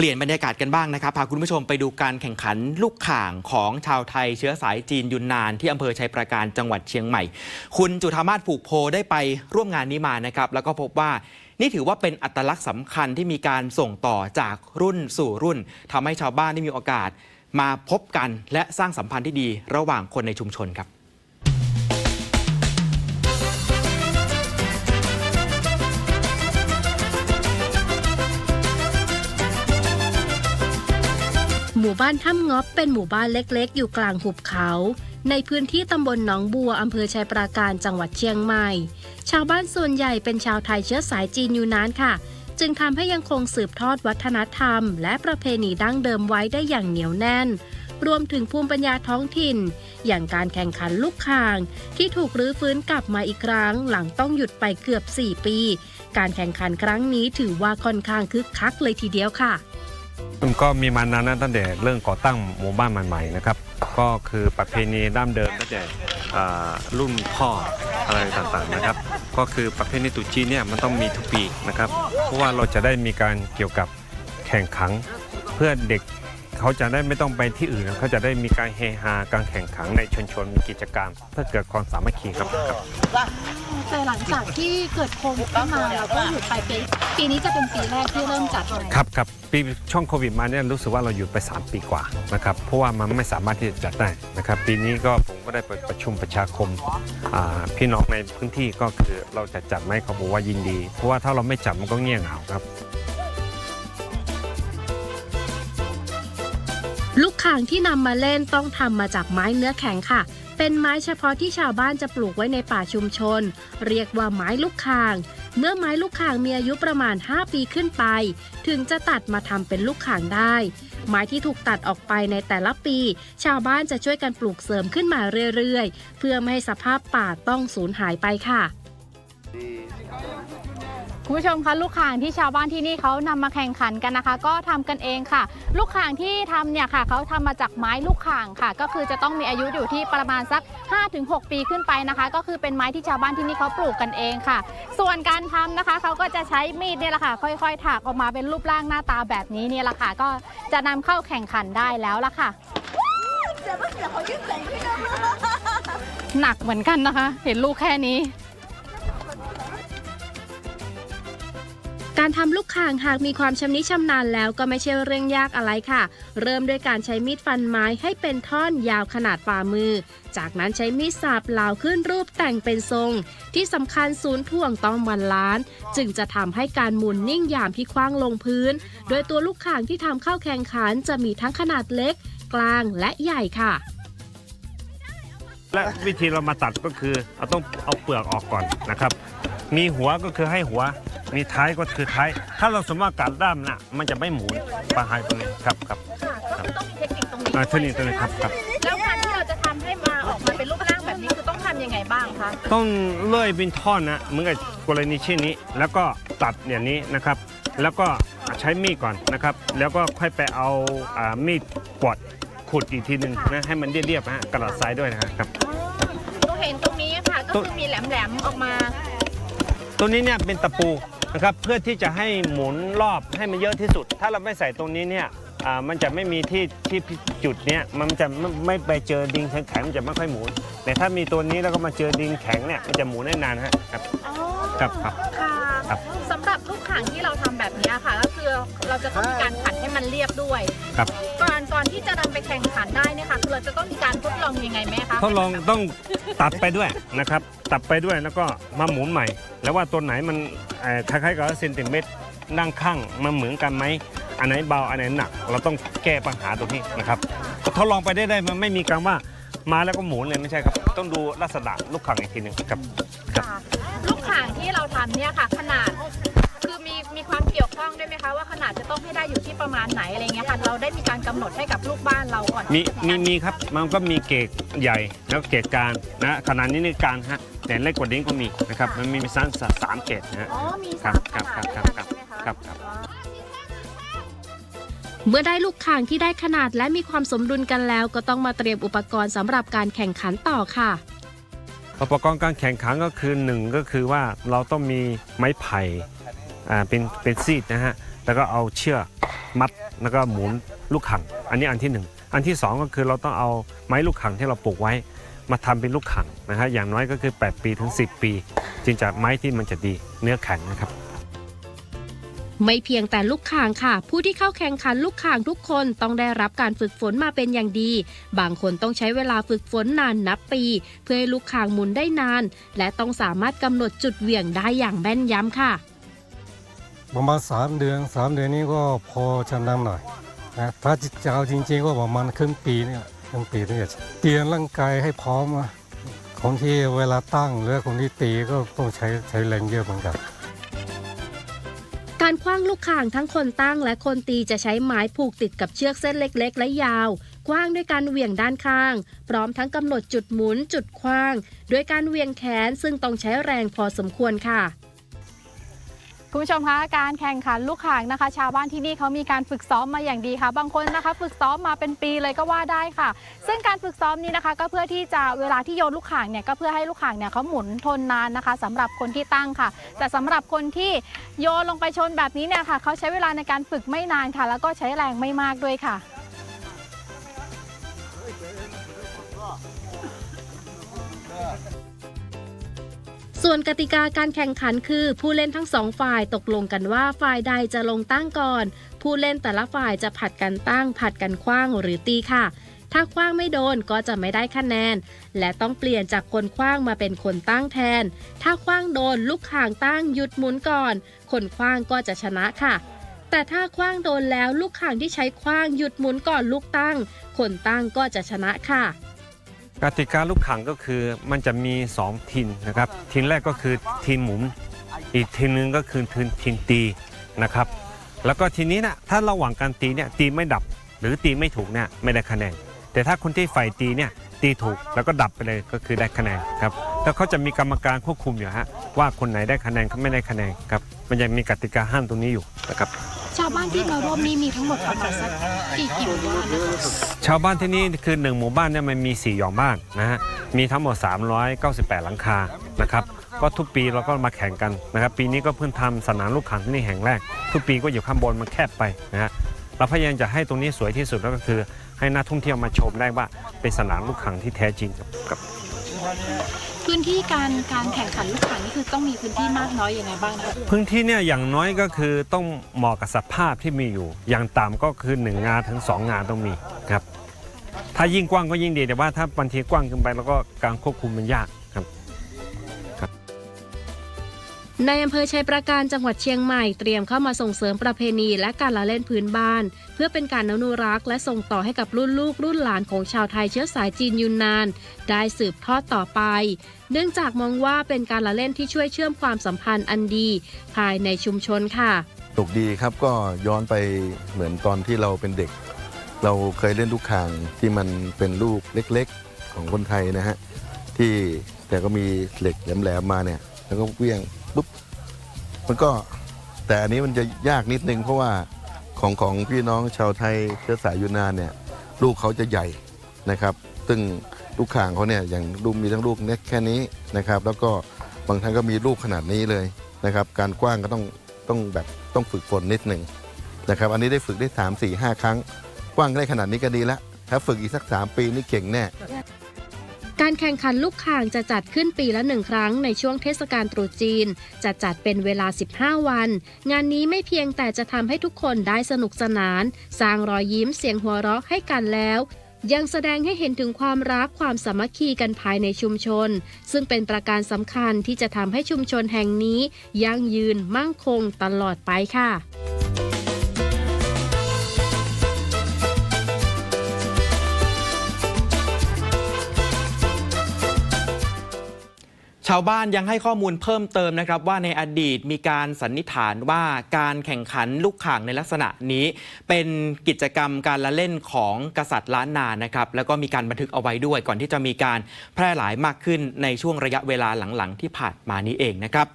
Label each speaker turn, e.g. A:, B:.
A: เปลี่ยนบรรยากาศกันบ้างนะครับ พาคุณผู้ชมไปดูการแข่งขันลูกข่างของชาวไทยเชื้อสายจีนยุนนาน ที่อำเภอชัยปราการจังหวัดเชียงใหม่ คุณจุธามาศผูกโพได้ไปร่วมงานนี้มานะครับ แล้วก็พบว่านี่ถือว่าเป็นอัตลักษณ์สำคัญที่มีการส่งต่อจากรุ่นสู่รุ่นทำให้ชาวบ้านได้มีโอกาส มาพบกันและสร้างสัมพันธ์ที่ดีระหว่างคนในชุมชนครับ
B: หมู่บ้านถ้ำงอบเป็นหมู่บ้านเล็กๆ อยู่กลางหุบเขา ในพื้นที่ตำบลหนองบัวอำเภอชัยปราการจังหวัดเชียงใหม่ ชาวบ้านส่วนใหญ่เป็นชาวไทยเชื้อสายจีนอยู่นานค่ะ จึงทำให้ยังคงสืบทอดวัฒนธรรม และประเพณีดั้งเดิมไว้ได้อย่างเหนียวแน่น รวมถึงภูมิปัญญาท้องถิ่น อย่างการแข่งขันลูกคาง ที่ถูกรื้อฟื้นกลับมาอีกครั้ง หลังต้องหยุดไปเกือบ 4 ปี การแข่งขันครั้งนี้ถือว่าค่อนข้างคึกคักเลยทีเดียวค่ะ
C: ก็มีมานานตั้งแต่เรื่องก่อตั้งหมู่บ้านใหม่ๆนะครับ ก็คือประเพณีดั้มเดิมตั้งแต่รุ่นพ่ออะไรต่างๆนะครับ ก็คือประเพณีตุจีเนี่ยมันต้องมีทุกปีนะครับ เพราะว่าเราจะได้มีการเกี่ยวกับแข่งขันเพื่อเด็ก เขาจะได้ไม่ต้องไปที่อื่น เขาจะได้มีการเฮฮาการแข่งขันในชุมชนมีกิจกรรมเพื่อเกิดความสามัคคีครับครับ
D: แต่หลังจากที่เกิดโควิดขึ้นมาเราก็หยุดไปปีปีนี้จะเป็นปีแรกที่เริ่มจัดใหม่
C: ครับครับปีช่วงโควิดมาเนี่ยรู้สึกว่าเราหยุดไป 3 ปีกว่านะครับเพราะว่ามันไม่สามารถที่จะจัดได้นะครับปีนี้ก็ผมก็ได้ไปประชุมประชาคมอ่าพี่น้องในพื้นที่ก็คือเราจะจัดไหมเขาบอกว่ายินดี เพราะว่าถ้าเราไม่จัดมันก็เงี่ยเหงาครับ
B: ข่างที่นำมาเล่นต้องทำมาจากไม้เนื้อแข็งค่ะ เป็นไม้เฉพาะที่ชาวบ้านจะปลูกไว้ในป่าชุมชน เรียกว่าไม้ลูกข่าง เมื่อไม้ลูกข่างมีอายุประมาณ 5 ปีขึ้นไป ถึงจะตัดมาทำเป็นลูกข่างได้ ไม้ที่ถูกตัดออกไปในแต่ละปี ชาวบ้านจะช่วยกันปลูกเสริมขึ้นมาเรื่อยๆ เพื่อไม่ให้สภาพป่าต้องสูญหายไปค่ะ
D: คุณผู้ชมคะลูกข่างที่ชาวบ้านที่นี่เขานำมาแข่งขันกันนะคะ ก็ทำกันเองค่ะ ลูกข่างที่ทำเนี่ยค่ะเขาทำมาจากไม้ลูกข่างค่ะ ก็คือจะต้องมีอายุอยู่ที่ประมาณสัก 5-6 ปีขึ้นไปนะคะ ก็คือเป็นไม้ที่ชาวบ้านที่นี่เขาปลูกกันเองค่ะ ส่วนการทำนะคะเขาก็จะใช้มีดเนี่ยแหละค่ะ ค่อยๆ ถากออกมาเป็นรูปร่างหน้าตาแบบนี้เนี่ยแหละค่ะ ก็จะนำเข้าแข่งขันได้แล้วล่ะค่ะหนักเหมือนกันนะคะ เห็นลูกแค่นี้
B: การทำลูกข่างหากมีความชำนิชำนาญแล้วก็ไม่ใช่เรื่องยากอะไรค่ะ เริ่มด้วยการใช้มีดฟันไม้ให้เป็นท่อนยาวขนาดฝ่ามือ จากนั้นใช้มีดสาบเหลาขึ้นรูปแต่งเป็นทรง ที่สำคัญศูนย์ถ่วงต้องมันล้าน จึงจะทำให้การหมุนนิ่งยามที่คว้างลงพื้น โดยตัวลูกข่างที่ทำเข้าแข่งขันจะมีทั้งขนาดเล็ก กลางและใหญ่ค่ะ
C: และวิธีเรามาตัดก็คือเราต้องเอาเปลือกออกก่อนนะครับ มีหัวก็คือให้หัว มีท้ายก็คือท้าย ถ้าเราสมมติว่ากัดด้ามน่ะ มันจะไม่หมุนปลาหายตรงนี้ครับครับ
D: ก็คือต้องมีเทคนิคตรงนี้
C: อ่าเท่านี้ตัวนี้ครับครับ
D: แล้วการที่เราจะทำให้มาออกมาเป็นรูปร่างแบบนี้คือต้องทำยังไงบ้างคะ
C: ต้องเลื่อยเป็นท่อนนะเหมือนกับกรณีเช่นนี้ แล้วก็ตัดอย่างนี้นะครับ แล้วก็ใช้มีดก่อนนะครับ แล้วก็ค่อยไปเอาอ่ามีดกวาดขุดอีกทีหนึ่งนะให้มันเรียบๆนะฮะกระดาษทรายด้วยนะครับ
D: หนูเห็นตรงนี้ค่ะ ก็คือมีแหลมๆออกมา
C: ตัวนี้เนี่ยเป็นตะปูนะครับเพื่อที่จะให้หมุนรอบให้มันเยอะที่สุด ถ้าเราไม่ใส่ตรงนี้เนี่ยอ่ามันจะไม่มีที่ที่จุดเนี้ยมันจะไม่ไม่ไปเจอดินแข็งๆมันจะไม่ค่อยหมุน แต่ถ้ามีตัวนี้แล้วก็มาเจอดินแข็งเนี่ยมันจะหมุนได้นานฮะครับ
D: อ๋อ
C: ครับครับ
D: ค่ะ
C: ครับ
D: สำหรับลูกข่างที่เราทำแบบนี้ค่ะ ก็คือเราจะต้องมีการขัดให้มันเรียบด้วย
C: ครับ
D: ก่อน ก่อนที่จะนำไปแข่งขันได้เนี่ยค่ะคือเราจะต้องมีการทดลองยังไงไหมคะ
C: ทดลองต้องตัดไปด้วยนะครับ ตัดไปด้วยแล้วก็มาหมุนใหม่ แล้วว่าตัวไหนมันเอ่อคล้ายๆกับเซนติเมตรนั่งข้างมันเหมือนกันไหมอันไหนเบาอันไหนหนัก เราต้องแก้ปัญหาตรงนี้นะครับก็ทดลองไปได้ได้มันไม่มีการว่ามาแล้วก็หมุนเลยไม่ใช่ครับ ต้องดูลักษณะลูกขังอีกทีหนึงครับ
D: ค่ะ ลูกข่างที่เราทำเนี่ยค่ะ ขนาด คือมีมีความเกี่ยว ข้องด้วยไหมคะว่าขนาดจะต้องให้ได้อยู่ที่ประมาณไหนอะไรเงี้ยค่ะเราได้มีการกำหนดให้กับลูกบ้านเราก่อน
C: มีมีมีครับมันก็มีเกรดใหญ่แล้วก็เกรดกลางนะขนาดนี้นี่กลางฮะแต่เล็กกว่านี้ก็มีนะครับมันมีสามสามเกรดนะฮะ
D: อ๋อมี
C: ครั
D: สา
C: บ
D: ม
C: ครับ
D: ขนาด
C: ครับ
D: ด้วยกัน
C: ครับ
D: ใช่ไหมคะ
C: ครับครับ
D: อ๋อ
B: เมื่อได้ลูกข่างที่ได้ขนาดและมีความสมดุลกันแล้ว ก็ต้องมาเตรียมอุปกรณ์สำหรับการแข่งขันต่อค่ะ
C: อุปกรณ์การแข่งขันก็คือหนึ่งก็คือว่าเราต้องมีไม้ไผ่อ่า เป็นเป็นซีดนะฮะแล้วก็เอาเชือกมัดแล้วก็หมุนลูกขัง อันนี้อันที่หนึ่งอันที่สองก็คือเราต้องเอาไม้ลูกขังที่เราปลูกไว้ มาทำเป็นลูกขังนะฮะอย่างน้อยก็คือ 8 ปีถึง 10 ปี จึงจะไม้ที่มันจะดีเนื้อแข็งนะครับ
B: ไม่เพียงแต่ลูกข่างค่ะ ผู้ที่เข้าแข่งขันลูกข่างทุกคนต้องได้รับการฝึกฝนมาเป็นอย่างดี บางคนต้องใช้เวลาฝึกฝนนานนับปี เพื่อให้ลูกข่างหมุนได้นาน และต้องสามารถกำหนดจุดเหวี่ยงได้อย่างแม่นยำค่ะ
E: ประมาณสามเดือนสามเดือนนี้ก็พอชำนาญหน่อยนะถ้าจะเอาจริงๆก็ประมาณครึ่งปีเนี่ยครึ่งปีเนี่ยเตรียมร่างกายให้พร้อมอะคนที่เวลาตั้งหรือคนที่ตีก็ต้องใช้ใช้แรงเยอะเหมือนกัน
B: การคว้างลูกข่างทั้งคนตั้งและคนตีจะใช้ไม้ผูกติดกับเชือกเส้นเล็ก ๆ และยาว คว้างด้วยการเหวี่ยงด้านข้าง พร้อมทั้งกำหนดจุดหมุนจุดคว้างด้วยการเหวี่ยงแขนซึ่งต้องใช้แรงพอสมควรค่ะ
D: คุณผู้ชมคะการแข่งขันลูกข่างนะคะ ชาวบ้านที่นี่เขามีการฝึกซ้อมมาอย่างดีค่ะ บางคนนะคะ ฝึกซ้อมมาเป็นปีเลยก็ว่าได้ค่ะ ซึ่งการฝึกซ้อมนี้นะคะ ก็เพื่อที่จะเวลาที่โยนลูกข่างเนี่ยก็เพื่อให้ลูกข่างเนี่ยเขาหมุนทนนานนะคะสำหรับคนที่ตั้งค่ะ แต่สำหรับคนที่โยนลงไปชนแบบนี้เนี่ยค่ะเขาใช้เวลาในการฝึกไม่นานค่ะ แล้วก็ใช้แรงไม่มากด้วยค่ะ
B: ส่วนกติกาการแข่งขันคือ ผู้เล่นทั้งสองฝ่ายตกลงกันว่าฝ่ายใดจะลงตั้งก่อน ผู้เล่นแต่ละฝ่ายจะผัดกันตั้ง ผัดกันคว้างหรือตีค่ะ ถ้าคว้างไม่โดนก็จะไม่ได้คะแนน และต้องเปลี่ยนจากคนคว้างมาเป็นคนตั้งแทน ถ้าคว้างโดนลูกข่างตั้งหยุดหมุนก่อน คนคว้างก็จะชนะค่ะแต่ถ้าคว้างโดนแล้วลูกข่างที่ใช้คว้างหยุดหมุนก่อนลูกตั้ง คนตั้งก็จะชนะค่ะ
C: กติกาลูกขังก็คือมันจะมี 2 ทีมนะครับทีมแรกก็คือทีมหมุน อีกทีมหนึงก็คือทีมทีมตีนะครับ แล้วก็ทีนี้นะถ้าระหว่างการตีเนี่ยตีไม่ดับ หรือตีไม่ถูกเนี่ยไม่ได้คะแนนแต่ถ้าคนที่ฝ่ายตีเนี่ยตีถูกแล้วก็ดับไปเลยก็คือได้คะแนนครับแล้วเขาจะมีกรรมการควบคุมอยู่ฮะว่าคนไหนได้คะแนนเขาไม่ได้คะแนนครับมันยังมีกติกาห้ามตรงนี้อยู่นะครับ
D: ชาวบ้านที่มาร่วมนี้มีทั้งหมดประมาณสักกี่กี่หมู่บ้านนะคะ
C: ชาวบ้านที่นี่คือหนึ่งหมู่บ้านเนี่ยมันมี4หย่อมบ้านนะฮะมีทั้งหมด 398 หลังคานะครับก็ทุกปีเราก็มาแข่งกันนะครับ ปีนี้ก็เพิ่งทำสนามลูกขังที่นี่แห่งแรก ทุกปีก็อยู่ข้างบนมันแคบไปนะฮะเราพยายามจะให้ตรงนี้สวยที่สุดแล้วก็คือ ให้นักท่องเที่ยวมาชมได้ว่าเป็นสนามลูกขังที่แท้จริงครับครับ
D: พื้นที่การการแข่งขันลูกข่างนี่คือต้องมีพื้นที่มากน้อยอยังไงบ้างคะ
C: พื้นที่เนี่ยอย่างน้อยก็คือต้องเหมาะกับสภาพที่มีอยู่ อย่างต่ำก็คือ 1 งานถึง 2 งานต้องมีครับ ถ้ายิ่งกว้างก็ยิ่งดีแต่ว่าถ้าบางทีกว้างเกินไปแล้วก็การควบคุมมันยาก
B: ในอำเภอชัยประการจังหวัดเชียงใหม่เตรียมเข้ามาส่งเสริมประเพณีและการละเล่นพื้นบ้าน เพื่อเป็นการอนุรักษ์และส่งต่อให้กับรุ่นลูกรุ่นหลานของชาวไทยเชื้อสายจีนยุนนาน ได้สืบทอดต่อไป เนื่องจากมองว่าเป็นการละเล่นที่ช่วยเชื่อมความสัมพันธ์อันดี ภายในชุมชนค่ะ
F: ตกดีครับก็ย้อนไปเหมือนตอนที่เราเป็นเด็ก เราเคยเล่นลูกขางที่มันเป็นลูกเล็กๆ ของคนไทยนะฮะที่แต่ก็มีเหล็กแหลมๆมาเนี่ยแล้วก็เวี่ยง ปุ๊บมันก็แต่อันนี้มันจะยากนิดนึงเพราะว่าของของพี่น้องชาวไทยเชื้อสายยูนนานเนี่ยลูกเขาจะใหญ่นะครับ ซึ่งลูกข่างเขาเนี่ยอย่างลูกมีทั้งลูกเล็กแค่นี้นะครับ แล้วก็บางท่านก็มีลูกขนาดนี้เลยนะครับ การกว้างก็ต้องต้องแบบต้องฝึกฝนนิดหนึ่งนะครับ อันนี้ได้ฝึกได้ 3 4 5 ครั้ง กว้างได้ขนาดนี้ก็ดีแล้วถ้าฝึกอีกสัก 3 ปีนี่เก่งแน่
B: การแข่งขันลูกข่างจะจัดขึ้นปีละหนึ่งครั้งในช่วงเทศกาลตรุษจีน จะจัดเป็นเวลา 15 วัน งานนี้ไม่เพียงแต่จะทำให้ทุกคนได้สนุกสนาน สร้างรอยยิ้มเสียงหัวเราะให้กันแล้ว ยังแสดงให้เห็นถึงความรักความสามัคคีกันภายในชุมชน ซึ่งเป็นประการสำคัญที่จะทำให้ชุมชนแห่งนี้ยั่งยืนมั่งคงตลอดไปค่ะ
A: ชาวบ้านยังให้ข้อมูลเพิ่มเติมนะครับว่าในอดีตมีการสันนิษฐานว่าการแข่งขันลูกข่างในลักษณะนี้ เป็นกิจกรรมการละเล่นของกษัตริย์ล้านนานะครับแล้วก็มีการบันทึกเอาไว้ด้วย ก่อนที่จะมีการแพร่หลายมากขึ้นในช่วงระยะเวลาหลังๆ ที่ผ่านมานี้เองนะครับ